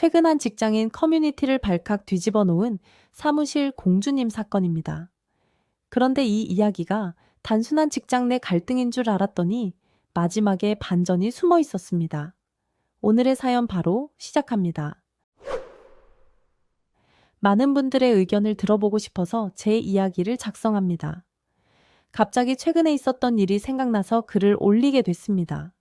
최근 한 직장인 커뮤니티를 발칵 뒤집어 놓은 사무실 공주님 사건입니다. 그런데 이 이야기가 단순한 직장 내 갈등인 줄 알았더니 마지막에 반전이 숨어 있었습니다. 오늘의 사연 바로 시작합니다. 많은 분들의 의견을 들어보고 싶어서 제 이야기를 작성합니다. 갑자기 최근에 있었던 일이 생각나서 글을 올리게 됐습니다.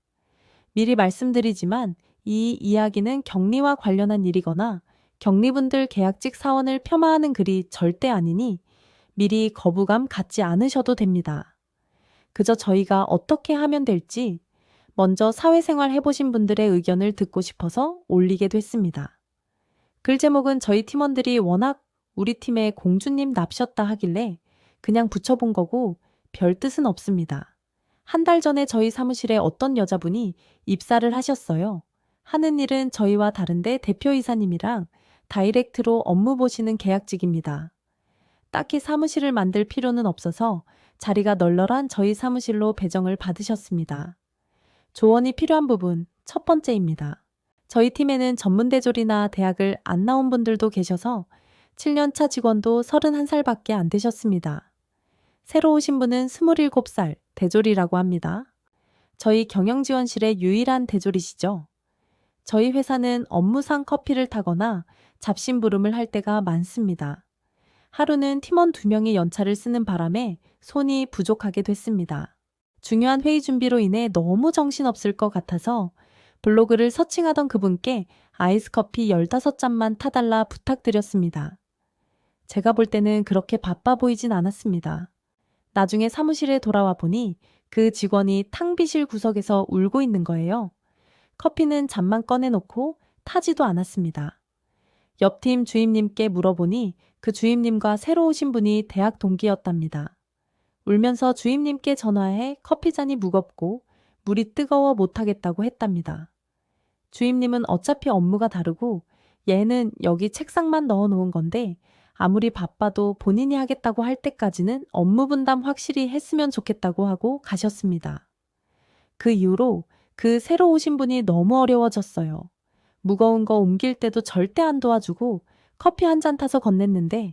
미리 말씀드리지만 이 이야기는 격리와 관련한 일이거나 격리분들 계약직 사원을 폄하하는 글이 절대 아니니 미리 거부감 갖지 않으셔도 됩니다. 그저 저희가 어떻게 하면 될지 먼저 사회생활 해보신 분들의 의견을 듣고 싶어서 올리게 됐습니다. 글 제목은 저희 팀원들이 워낙 우리 팀에 공주님 납셨다 하길래 그냥 붙여본 거고 별 뜻은 없습니다. 한 달 전에 저희 사무실에 어떤 여자분이 입사를 하셨어요. 하는 일은 저희와 다른데 대표이사님이랑 다이렉트로 업무 보시는 계약직입니다. 딱히 사무실을 만들 필요는 없어서 자리가 널널한 저희 사무실로 배정을 받으셨습니다. 조언이 필요한 부분 첫 번째입니다. 저희 팀에는 전문대졸이나 대학을 안 나온 분들도 계셔서 7년차 직원도 31살밖에 안 되셨습니다. 새로 오신 분은 27살 대졸이라고 합니다. 저희 경영지원실의 유일한 대졸이시죠. 저희 회사는 업무상 커피를 타거나 잡심부름을 할 때가 많습니다. 하루는 팀원 두 명이 연차를 쓰는 바람에 손이 부족하게 됐습니다. 중요한 회의 준비로 인해 너무 정신없을 것 같아서 블로그를 서칭하던 그분께 아이스 커피 15잔만 타달라 부탁드렸습니다. 제가 볼 때는 그렇게 바빠 보이진 않았습니다. 나중에 사무실에 돌아와 보니 그 직원이 탕비실 구석에서 울고 있는 거예요. 커피는 잔만 꺼내놓고 타지도 않았습니다. 옆팀 주임님께 물어보니 그 주임님과 새로 오신 분이 대학 동기였답니다. 울면서 주임님께 전화해 커피잔이 무겁고 물이 뜨거워 못하겠다고 했답니다. 주임님은 어차피 업무가 다르고 얘는 여기 책상만 넣어 놓은 건데 아무리 바빠도 본인이 하겠다고 할 때까지는 업무 분담 확실히 했으면 좋겠다고 하고 가셨습니다. 그 이후로 그 새로 오신 분이 너무 어려워졌어요. 무거운 거 옮길 때도 절대 안 도와주고 커피 한 잔 타서 건넸는데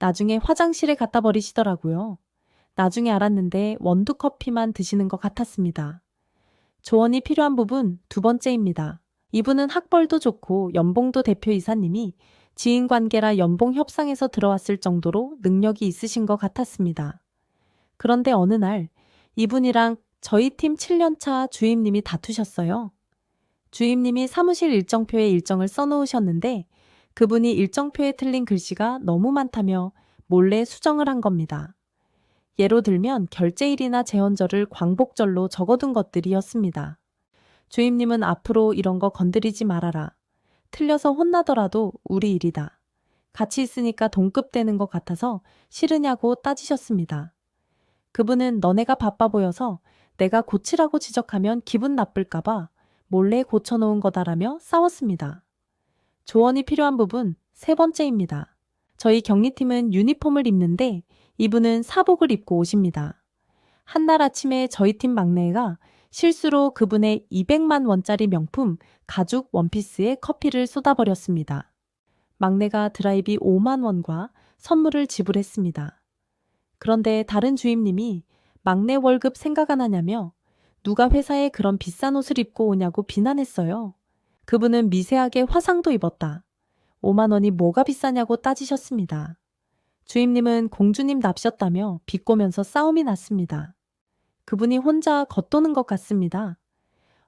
나중에 화장실에 갖다 버리시더라고요. 나중에 알았는데 원두 커피만 드시는 것 같았습니다. 조언이 필요한 부분 두 번째입니다. 이분은 학벌도 좋고 연봉도 대표 이사님이 지인 관계라 연봉 협상에서 들어왔을 정도로 능력이 있으신 것 같았습니다. 그런데 어느 날 이분이랑 저희 팀 7년차 주임님이 다투셨어요. 주임님이 사무실 일정표에 일정을 써놓으셨는데 그분이 일정표에 틀린 글씨가 너무 많다며 몰래 수정을 한 겁니다. 예로 들면 결제일이나 재헌절을 광복절로 적어둔 것들이었습니다. 주임님은 앞으로 이런 거 건드리지 말아라. 틀려서 혼나더라도 우리 일이다. 같이 있으니까 동급되는 것 같아서 싫으냐고 따지셨습니다. 그분은 너네가 바빠 보여서 내가 고치라고 지적하면 기분 나쁠까봐 몰래 고쳐놓은 거다라며 싸웠습니다. 조언이 필요한 부분 세 번째입니다. 저희 격리팀은 유니폼을 입는데 이분은 사복을 입고 오십니다. 한날 아침에 저희 팀 막내가 실수로 그분의 200만 원짜리 명품 가죽 원피스에 커피를 쏟아버렸습니다. 막내가 드라이비 5만 원과 선물을 지불했습니다. 그런데 다른 주임님이 막내 월급 생각 안 하냐며 누가 회사에 그런 비싼 옷을 입고 오냐고 비난했어요. 그분은 미세하게 화상도 입었다. 5만 원이 뭐가 비싸냐고 따지셨습니다. 주임님은 공주님 납셨다며 비꼬면서 싸움이 났습니다. 그분이 혼자 겉도는 것 같습니다.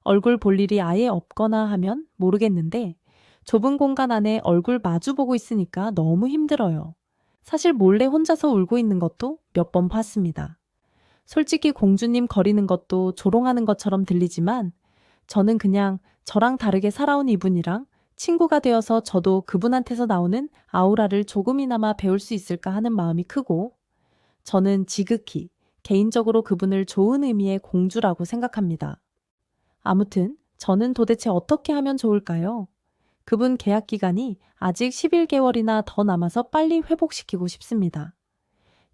얼굴 볼 일이 아예 없거나 하면 모르겠는데 좁은 공간 안에 얼굴 마주보고 있으니까 너무 힘들어요. 사실 몰래 혼자서 울고 있는 것도 몇 번 봤습니다. 솔직히 공주님 거리는 것도 조롱하는 것처럼 들리지만 저는 그냥 저랑 다르게 살아온 이분이랑 친구가 되어서 저도 그분한테서 나오는 아우라를 조금이나마 배울 수 있을까 하는 마음이 크고 저는 지극히 개인적으로 그분을 좋은 의미의 공주라고 생각합니다. 아무튼 저는 도대체 어떻게 하면 좋을까요? 그분 계약 기간이 아직 11개월이나 더 남아서 빨리 회복시키고 싶습니다.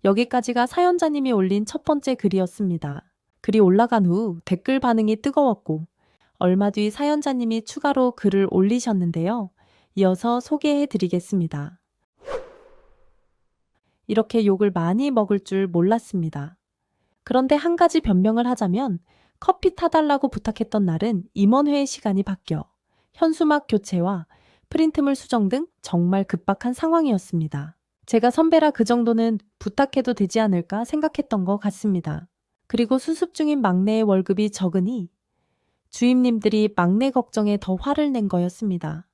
여기까지가 사연자님이 올린 첫 번째 글이었습니다. 글이 올라간 후 댓글 반응이 뜨거웠고 얼마 뒤 사연자님이 추가로 글을 올리셨는데요. 이어서 소개해 드리겠습니다. 이렇게 욕을 많이 먹을 줄 몰랐습니다. 그런데 한 가지 변명을 하자면 커피 타달라고 부탁했던 날은 임원회의 시간이 바뀌어 현수막 교체와 프린트물 수정 등 정말 급박한 상황이었습니다. 제가 선배라 그 정도는 부탁해도 되지 않을까 생각했던 것 같습니다. 그리고 수습 중인 막내의 월급이 적으니 주임님들이 막내 걱정에 더 화를 낸 거였습니다.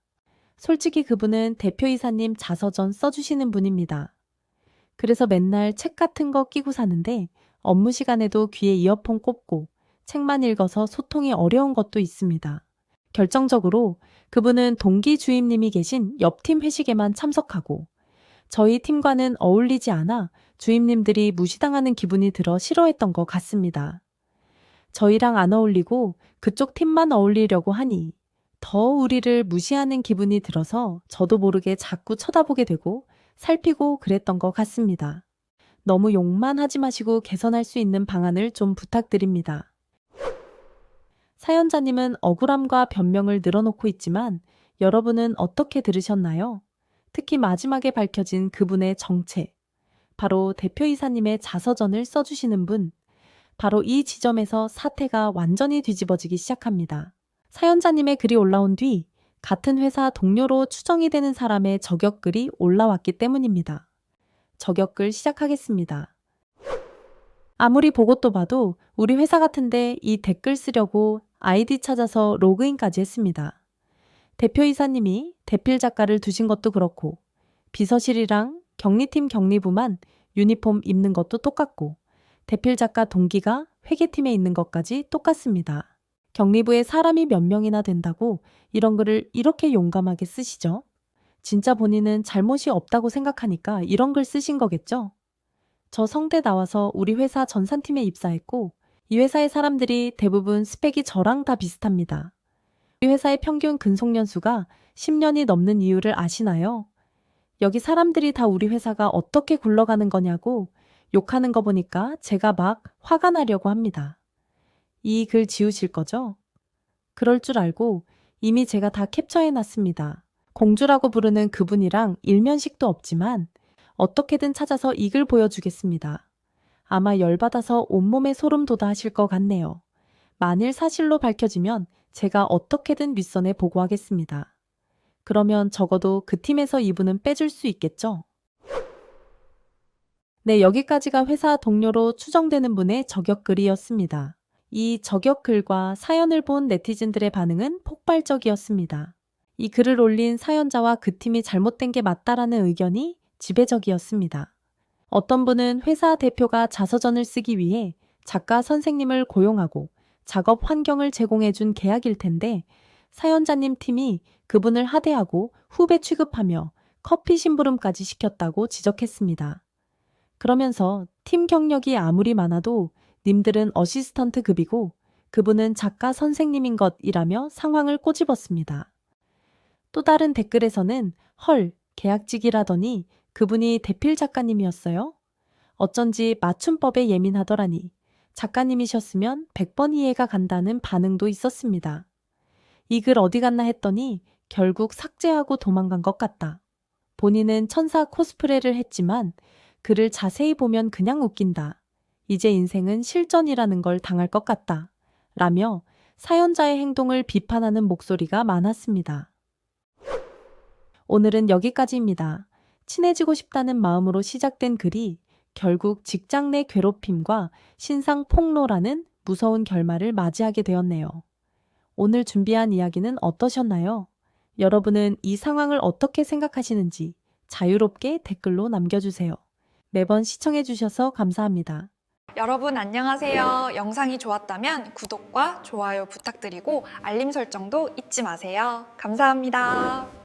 솔직히 그분은 대표이사님 자서전 써주시는 분입니다. 그래서 맨날 책 같은 거 끼고 사는데 업무 시간에도 귀에 이어폰 꽂고 책만 읽어서 소통이 어려운 것도 있습니다. 결정적으로 그분은 동기 주임님이 계신 옆팀 회식에만 참석하고 저희 팀과는 어울리지 않아 주임님들이 무시당하는 기분이 들어 싫어했던 것 같습니다. 저희랑 안 어울리고 그쪽 팀만 어울리려고 하니 더 우리를 무시하는 기분이 들어서 저도 모르게 자꾸 쳐다보게 되고 살피고 그랬던 것 같습니다. 너무 욕만 하지 마시고 개선할 수 있는 방안을 좀 부탁드립니다. 사연자님은 억울함과 변명을 늘어놓고 있지만 여러분은 어떻게 들으셨나요? 특히 마지막에 밝혀진 그분의 정체. 바로 대표이사님의 자서전을 써주시는 분. 바로 이 지점에서 사태가 완전히 뒤집어지기 시작합니다. 사연자님의 글이 올라온 뒤 같은 회사 동료로 추정이 되는 사람의 저격글이 올라왔기 때문입니다. 저격글 시작하겠습니다. 아무리 보고 또 봐도 우리 회사 같은데 이 댓글 쓰려고 아이디 찾아서 로그인까지 했습니다. 대표이사님이 대필 작가를 두신 것도 그렇고 비서실이랑 격리팀 격리부만 유니폼 입는 것도 똑같고 대필 작가 동기가 회계팀에 있는 것까지 똑같습니다. 격리부에 사람이 몇 명이나 된다고 이런 글을 이렇게 용감하게 쓰시죠? 진짜 본인은 잘못이 없다고 생각하니까 이런 글 쓰신 거겠죠? 저 성대 나와서 우리 회사 전산팀에 입사했고 이 회사의 사람들이 대부분 스펙이 저랑 다 비슷합니다. 이 회사의 평균 근속 연수가 10년이 넘는 이유를 아시나요? 여기 사람들이 다 우리 회사가 어떻게 굴러가는 거냐고 욕하는 거 보니까 제가 막 화가 나려고 합니다. 이 글 지우실 거죠? 그럴 줄 알고 이미 제가 다 캡처해 놨습니다. 공주라고 부르는 그분이랑 일면식도 없지만 어떻게든 찾아서 이 글 보여주겠습니다. 아마 열받아서 온몸에 소름 돋아 하실 것 같네요. 만일 사실로 밝혀지면 제가 어떻게든 윗선에 보고하겠습니다. 그러면 적어도 그 팀에서 이분은 빼줄 수 있겠죠? 네, 여기까지가 회사 동료로 추정되는 분의 저격글이었습니다. 이 저격글과 사연을 본 네티즌들의 반응은 폭발적이었습니다. 이 글을 올린 사연자와 그 팀이 잘못된 게 맞다라는 의견이 지배적이었습니다. 어떤 분은 회사 대표가 자서전을 쓰기 위해 작가 선생님을 고용하고 작업 환경을 제공해 준 계약일 텐데 사연자님 팀이 그분을 하대하고 후배 취급하며 커피 심부름까지 시켰다고 지적했습니다. 그러면서 팀 경력이 아무리 많아도 님들은 어시스턴트 급이고 그분은 작가 선생님인 것이라며 상황을 꼬집었습니다. 또 다른 댓글에서는 헐, 계약직이라더니 그분이 대필 작가님이었어요? 어쩐지 맞춤법에 예민하더라니 작가님이셨으면 100번 이해가 간다는 반응도 있었습니다. 이 글 어디 갔나 했더니 결국 삭제하고 도망간 것 같다. 본인은 천사 코스프레를 했지만 글을 자세히 보면 그냥 웃긴다. 이제 인생은 실전이라는 걸 당할 것 같다. 라며 사연자의 행동을 비판하는 목소리가 많았습니다. 오늘은 여기까지입니다. 친해지고 싶다는 마음으로 시작된 글이 결국 직장 내 괴롭힘과 신상 폭로라는 무서운 결말을 맞이하게 되었네요. 오늘 준비한 이야기는 어떠셨나요? 여러분은 이 상황을 어떻게 생각하시는지 자유롭게 댓글로 남겨주세요. 매번 시청해주셔서 감사합니다. 여러분 안녕하세요. 영상이 좋았다면 구독과 좋아요 부탁드리고 알림 설정도 잊지 마세요. 감사합니다.